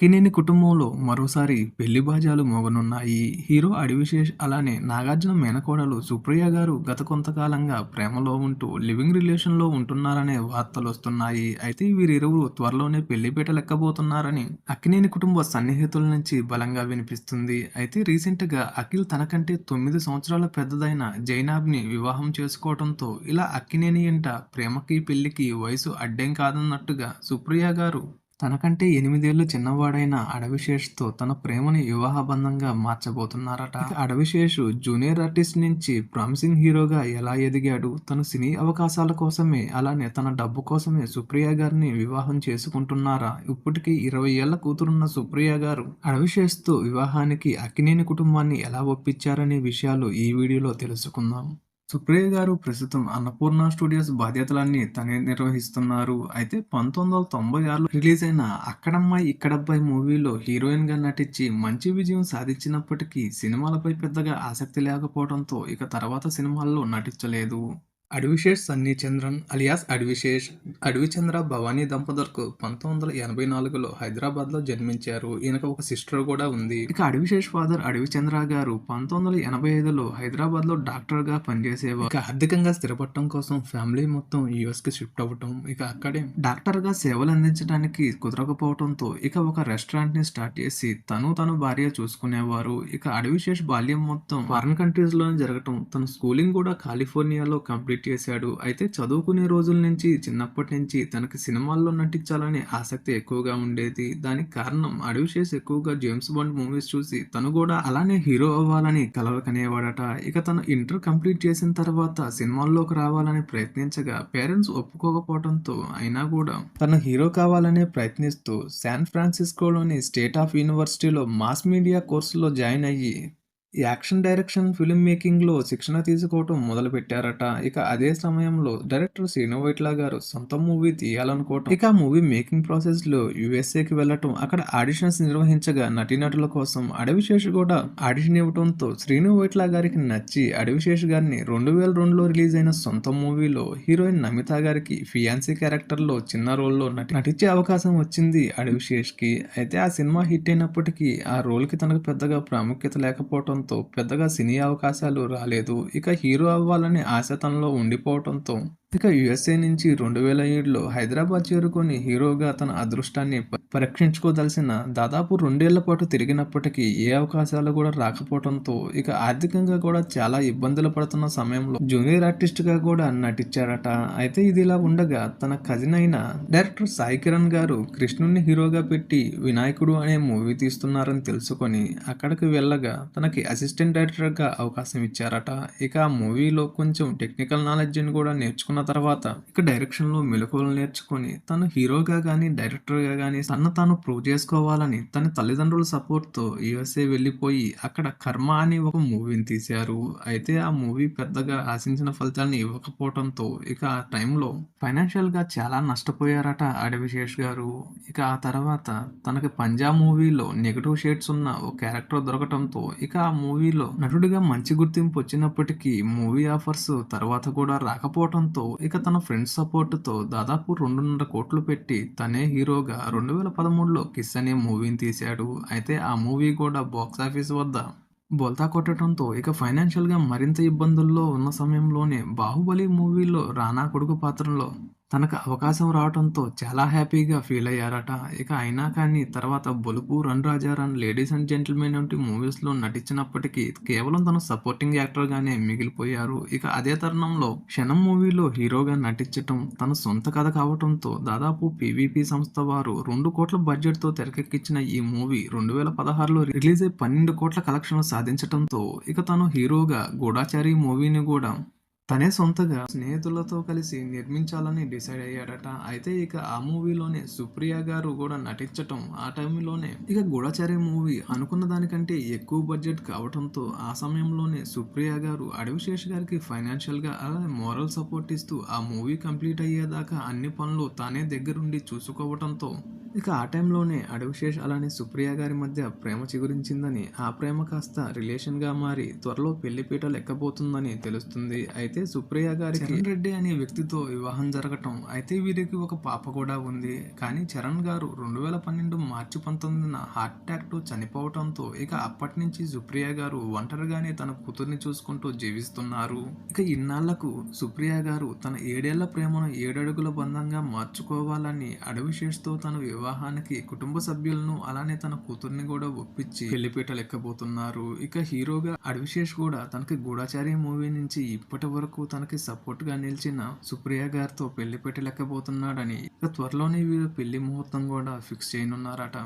అక్కినేని కుటుంబంలో మరోసారి పెళ్ళి బాజాలు మోగనున్నాయి. హీరో అడివిశేష్ అలానే నాగార్జున మేనకోడలు సుప్రియ గారు గత కొంతకాలంగా ప్రేమలో ఉంటూ లివింగ్ రిలేషన్లో ఉంటున్నారనే వార్తలు వస్తున్నాయి అయితే వీరిరువురు త్వరలోనే పెళ్ళిపీట లెక్కబోతున్నారని అక్కినేని కుటుంబ సన్నిహితుల నుంచి బలంగా వినిపిస్తుంది. అయితే రీసెంట్గా అఖిల్ తనకంటే తొమ్మిది సంవత్సరాల పెద్దదైన జైనాబ్ని వివాహం చేసుకోవడంతో ఇలా అక్కినేని ఇంట ప్రేమకి పెళ్ళికి వయసు అడ్డం కాదన్నట్టుగా సుప్రియ గారు తనకంటే ఎనిమిదేళ్ళు చిన్నవాడైన అడవిశేష్తో తన ప్రేమని వివాహ బంధంగా మార్చబోతున్నారట. అడవిశేషు అడవిశేష్ జూనియర్ ఆర్టిస్ట్ నుంచి ప్రామిసింగ్ హీరోగా ఎలా ఎదిగాడు? తన సినీ అవకాశాల కోసమే అలానే తన డబ్బు కోసమే సుప్రియ గారిని వివాహం చేసుకుంటున్నారా? ఇప్పటికీ ఇరవై ఏళ్ళ కూతురున్న సుప్రియ గారు అడవిశేష్తో వివాహానికి అక్కినేని కుటుంబాన్ని ఎలా ఒప్పించారనే విషయాలు ఈ వీడియోలో తెలుసుకుందాం. సుప్రియ గారు ప్రస్తుతం అన్నపూర్ణ స్టూడియోస్ బాధ్యతలన్నీ తనే నిర్వహిస్తున్నారు. అయితే పంతొమ్మిది వందల తొంభై ఆరులో రిలీజ్ అయిన అక్కడమ్మాయి ఇక్కడబ్బాయి మూవీలో హీరోయిన్గా నటించి మంచి విజయం సాధించినప్పటికీ సినిమాలపై పెద్దగా ఆసక్తి లేకపోవడంతో ఇక తర్వాత సినిమాల్లో నటించలేదు. అడవిశేష్ సన్నీ చంద్రన్ అలియాస్ అడివిశేష్ అడవిచంద్ర భవానీ దంపతులకు పంతొమ్మిది వందల ఎనభై నాలుగులో హైదరాబాద్లో జన్మించారు. ఈయనకు ఒక సిస్టర్ కూడా ఉంది. ఇక అడివిశేష్ ఫాదర్ అడవిచంద్ర గారు పంతొమ్మిది వందల ఎనభై ఐదులో హైదరాబాద్లో డాక్టర్గా డాక్టర్గా పనిచేసేవారు. ఇక ఆర్థికంగా స్థిరపడటం కోసం ఫ్యామిలీ మొత్తం యుఎస్కి షిఫ్ట్ అవ్వటం ఇక అక్కడే డాక్టర్గా సేవలు అందించడానికి కుదరకపోవడంతో ఇక ఒక రెస్టారెంట్ని స్టార్ట్ చేసి తను తన భార్య చూసుకునేవారు. ఇక అడివిశేష్ బాల్యం మొత్తం ఫారిన్ కంట్రీస్లోనే జరగటం తన స్కూలింగ్ కూడా కాలిఫోర్నియాలో కంప్లీట్ చేశాడు అయితే చదువుకునే రోజుల నుంచి చిన్నప్పటి నుంచి తనకి సినిమాల్లో నటించాలనే ఆసక్తి ఎక్కువగా ఉండేది. దానికి కారణం అడివిషేస్ ఎక్కువగా జేమ్స్ బాండ్ మూవీస్ చూసి తను కూడా అలానే హీరో అవ్వాలని కలలు కనేవాడట ఇక తను ఇంటర్ కంప్లీట్ చేసిన తర్వాత సినిమాల్లోకి రావాలని ప్రయత్నించగా పేరెంట్స్ ఒప్పుకోకపోవడంతో అయినా కూడా తను హీరో కావాలనే ప్రయత్నిస్తూ శాన్ ఫ్రాన్సిస్కోలోని స్టేట్ ఆఫ్ యూనివర్సిటీలో మాస్ మీడియా కోర్సులో జాయిన్ అయ్యి యాక్షన్ డైరెక్షన్ ఫిల్మ్ మేకింగ్లో శిక్షణ తీసుకోవటం మొదలుపెట్టారట ఇక అదే సమయంలో డైరెక్టర్ శ్రీను వైట్ల గారు సొంత మూవీ తీయాలనుకోవటం ఇక మూవీ మేకింగ్ ప్రాసెస్లో యూఎస్ఏకి యుఎస్ఏకి వెళ్ళటం అక్కడ ఆడిషన్స్ నిర్వహించగా నటీనటుల కోసం అడవిశేష్ కూడా ఆడిషన్ ఇవ్వటంతో శ్రీను వైట్ల గారికి నచ్చి అడవిశేష్ గారిని రెండు వేల రెండులో రిలీజ్ అయిన సొంత మూవీలో హీరోయిన్ నమిత గారికి ఫియాన్సీ క్యారెక్టర్లో చిన్న రోల్లో నటి నటించే అవకాశం వచ్చింది అడవిశేష్‌కి. అయితే ఆ సినిమా హిట్ అయినప్పటికీ ఆ రోల్కి తనకు పెద్దగా ప్రాముఖ్యత లేకపోవటం ఉండటంతో పెద్దగా సినీ అవకాశాలు రాలేదు. ఇక హీరో అవ్వాలనే ఆశ తనలో ఉండిపోవటంతో ఇక యుఎస్ఏ నుంచి రెండు వేల ఏడులో హైదరాబాద్ చేరుకొని హీరోగా తన అదృష్టాన్ని పరీక్షించుకోదలసిన దాదాపు రెండేళ్ళ పాటు తిరిగినప్పటికీ ఏ అవకాశాలు కూడా రాకపోవడంతో ఇక ఆర్థికంగా కూడా చాలా ఇబ్బందులు పడుతున్న సమయంలో జూనియర్ ఆర్టిస్ట్గా కూడా నటించారట. అయితే ఇది ఇలా ఉండగా తన కజిన్ అయిన డైరెక్టర్ సాయి కిరణ్ గారు కృష్ణుని హీరోగా పెట్టి వినాయకుడు అనే మూవీ తీస్తున్నారని తెలుసుకొని అక్కడికి వెళ్ళగా తనకి అసిస్టెంట్ డైరెక్టర్గా అవకాశం ఇచ్చారట. ఇక ఆ మూవీలో కొంచెం టెక్నికల్ నాలెడ్జ్ని కూడా నేర్చుకున్న తర్వాత ఇక డైరెక్షన్లో మెలకువలు నేర్చుకొని తను హీరోగా కానీ డైరెక్టర్గా కానీ తను తాను ప్రూవ్ చేసుకోవాలని తన తల్లిదండ్రుల సపోర్ట్తో యుఎస్ఏ వెళ్ళిపోయి అక్కడ కర్మ అని ఒక మూవీని తీశారు. అయితే ఆ మూవీ పెద్దగా ఆశించిన ఫలితాలను ఇవ్వకపోవడంతో ఇక ఆ టైంలో ఫైనాన్షియల్గా చాలా నష్టపోయారట అడవిశేష్ గారు. ఇక ఆ తర్వాత తనకి పంజాబ్ మూవీలో నెగటివ్ షేడ్స్ ఉన్న ఒక క్యారెక్టర్ దొరకటంతో ఇక ఆ మూవీలో నటుడిగా మంచి గుర్తింపు వచ్చినప్పటికీ మూవీ ఆఫర్స్ తర్వాత కూడా రాకపోవడంతో ఇక తన ఫ్రెండ్స్ సపోర్ట్తో దాదాపు రెండున్నర కోట్లు పెట్టి తనే హీరోగా రెండు వేల పదమూడులో కిస్ అనే మూవీని తీశాడు. అయితే ఆ మూవీ కూడా బాక్స్ ఆఫీస్ వద్ద బోల్తా కొట్టడంతో ఇక ఫైనాన్షియల్గా మరింత ఇబ్బందుల్లో ఉన్న సమయంలోనే బాహుబలి మూవీలో రానా కొడుకు పాత్రలో తనకు అవకాశం రావడంతో చాలా హ్యాపీగా ఫీల్ అయ్యారట. ఇక అయినా కానీ తర్వాత Balupu run Raja run ladies and gentlemen వంటి మూవీస్లో నటించినప్పటికీ కేవలం తను సపోర్టింగ్ యాక్టర్గానే మిగిలిపోయారు. ఇక అదే తరుణంలో క్షణం మూవీలో హీరోగా నటించటం తన సొంత కథ కావడంతో దాదాపు పీవీపీ సంస్థ వారు రెండు కోట్ల బడ్జెట్తో తెరకెక్కించిన ఈ మూవీ రెండు వేల పదహారులో రిలీజ్ అయి పన్నెండు కోట్ల కలెక్షన్లు సాధించడంతో ఇక తను హీరోగా గూఢాచారి మూవీని కూడా తనే సొంతగా స్నేహితులతో కలిసి నిర్మించాలని డిసైడ్ అయ్యాడట. అయితే ఇక ఆ మూవీలోనే సుప్రియ గారు కూడా నటించటం ఆ టైంలోనే ఇక గూఢచారి మూవీ అనుకున్న దానికంటే ఎక్కువ బడ్జెట్ కావడంతో ఆ సమయంలోనే సుప్రియ గారు అడవిశేష్ గారికి ఫైనాన్షియల్గా అలాగే మోరల్ సపోర్ట్ ఇస్తూ ఆ మూవీ కంప్లీట్ అయ్యేదాకా అన్ని పనులు తానే దగ్గరుండి చూసుకోవటంతో ఇక ఆ టైంలోనే అడవిశేష్ అలానే సుప్రియ గారి మధ్య ప్రేమ చిగురించిందని ఆ ప్రేమ కాస్త రిలేషన్గా మారి త్వరలో పెళ్ళిపీట లెక్కబోతుందని తెలుస్తుంది. అయితే సుప్రియ గారి చరణ్ రెడ్డి అనే వ్యక్తితో వివాహం జరగటం అయితే వీరికి ఒక పాప కూడా ఉంది. కానీ చరణ్ గారు రెండు వేల పన్నెండు మార్చి పంతొమ్మిదిన హార్ట్ అటాక్తో చనిపోవటంతో ఇక అప్పటి నుంచి సుప్రియ గారు ఒంటరిగానే తన కూతుర్ని చూసుకుంటూ జీవిస్తున్నారు. ఇక ఇన్నాళ్ళకు సుప్రియ గారు తన ఏడేళ్ళ ప్రేమను ఏడడుగుల బంధంగా మార్చుకోవాలని అడవిశేష్తో తన వివాహానికి కుటుంబ సభ్యులను అలానే తన కూతుర్ని కూడా ఒప్పించి పెళ్ళిపీట లెక్కబోతున్నారు. ఇక హీరోగా అడవిశేష్ కూడా తనకి గూఢాచారి మూవీ నుంచి ఇప్పటి వరకు తనకి సపోర్ట్గా నిలిచిన సుప్రియ గారితో పెళ్ళిపీట లెక్కబోతున్నాడని ఇక త్వరలోనే వీరు పెళ్ళి ముహూర్తం కూడా ఫిక్స్ చేయనున్నారట.